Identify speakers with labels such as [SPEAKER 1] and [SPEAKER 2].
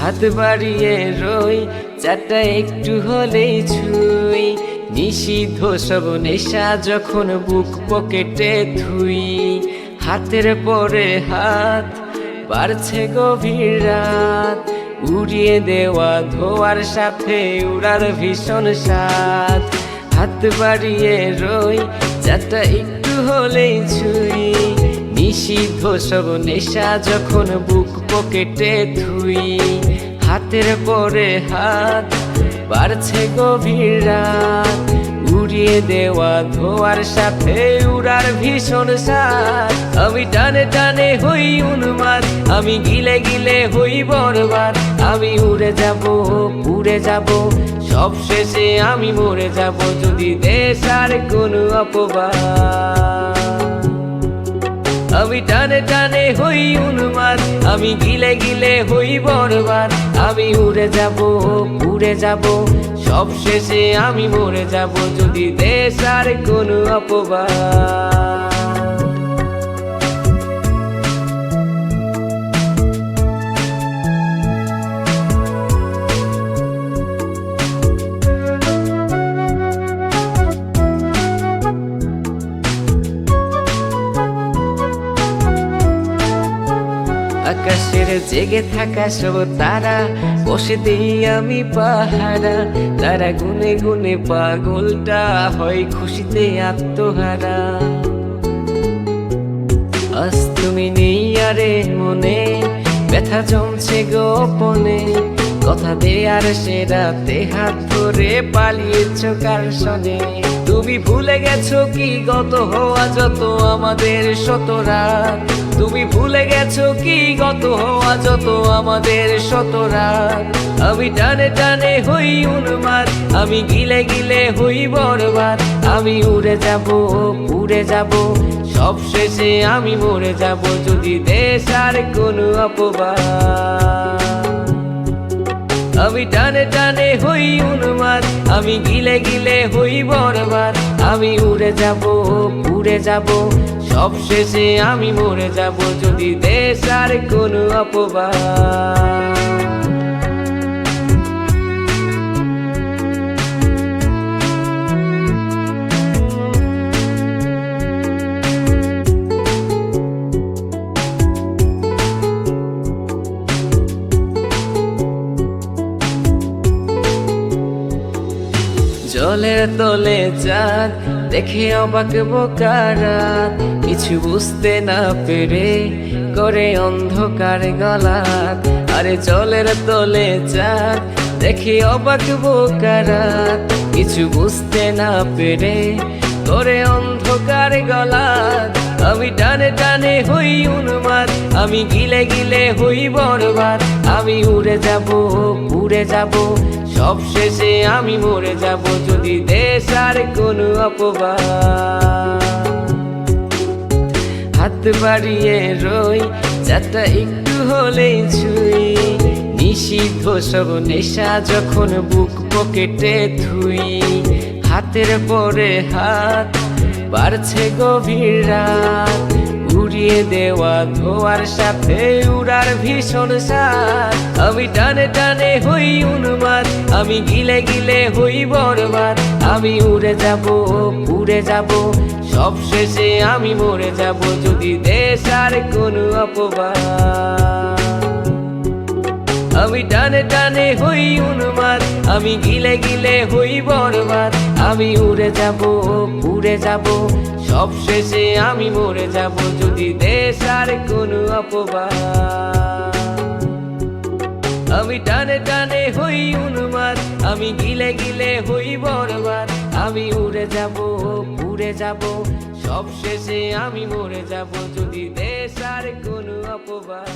[SPEAKER 1] হাত বাড়িয়ে রই, চারটা একটু হলেই ছুই। নিষিদ্ধ সব নেশা যখন বুক পকেটে ধুই। হাতের পরে হাত বাড়ছে গভীর রাত। উড়িয়ে দেওয়া ধোয়ার সাথে উড়ার ভীষণ স্বাদ। হাত বাড়িয়ে রই, চারটা একটু হলেই ছুই। নিষিদ্ধ সব নেশা যখন বুক পকেটে থুই হাতের পরে হাত বাড়ছে গভীর রাত। উড়িয়ে দেওয়া ধোয়ার সাথে উড়ার ভীষণ সাথ আমি টানে টানে হই উন্মাদ, আমি গিলে গিলে হই বরবাদ। আমি উড়ে যাব উড়ে যাব, সব শেষে আমি মরে যাব। যদি দেশ আর কোনো অপবাদ। টানে টানে হই উন্মাদ। আমি গিলে গিলে হই বরবাদ। আমি উড়ে যাব উড়ে যাব। সব শেষে আমি মরে যাব যদি দেশ আর কোনো অপবাদ। আকাশের জেগে থাকা সব তারা, বসে দিই আমি পাহারা। তারা গুনে গুনে পাগলটা হয় খুশিতে আত্মহারা। আজ তুমি নেই আরে মনে, ব্যথা জমছে গোপনে। কথা দে আর সে রাতে হাত ধরে পালিয়েছ কার সনে? তুমি ভুলে গেছো কি গত হওয়া যত আমাদের শতরা তুমি ভুলে গেছো কি গত হওয়া যত আমাদের শতরা আমি টানে টানে হই উন্মাদ, আমি গিলে গিলে হই বরবাদ। আমি উড়ে যাব উড়ে যাব, সব শেষে আমি মরে যাব যদি দেশ আর কোনো অপবাদ। আমি টানে টানে হই উন্মাদ আমি গিলে গিলে হই বরবার আমি উড়ে যাব উড়ে যাব। সব শেষে আমি মরে যাব। যদি দেশ আর কোনো অপবাদ। জলের তলে চাঁদ। দেখে অবাক বোকারাত কিছু বুঝতে না পেরে করে অন্ধকার গলাত। আরে জলের তলে চাঁদ, দেখে অবাক বোকারাত কিছু বুঝতে না পেরে করে অন্ধকার গলাত। আমি টানে টানে হই উন্মাদ আমি গিলে গিলে হই বরবাদ। আমি উড়ে যাব উড়ে যাব। সব শেষে আমি মরে যাব যদি দেশ আর কোনো অপবাদ। হাত বাড়িয়ে রই চারটা একটু হলেই ছুই। নিষিদ্ধ সব নেশা যখন বুক পকেটে থুই হাতের পরে হাত বাড়ছে গভীর রাত। উড়িয়ে দেওয়া ধোয়ার সাথে উড়ার ভীষণ সাত আমি টানে টানে হই উন্মাদ, আমি গিলে গিলে হই বরবাদ। আমি উড়ে যাব পুড়ে যাব সব শেষে আমি মরে যাব। যদি দেশ আর কোনো অপবাদ। আমি টানে টানে হই উন্মাদ। আমি গিলে গিলে হই বরবাদ। আমি উড়ে যাব উড়ে যাব। সব শেষে আমি মরে যাব, যদি দেশ আর কোনো অপবাদ। আমি টানে টানে হই উন্মাদ। আমি গিলে গিলে হই বরবাদ। আমি উড়ে যাব উড়ে যাব। সব শেষে আমি মরে যাব, যদি দেশ আর কোনো অপবাদ।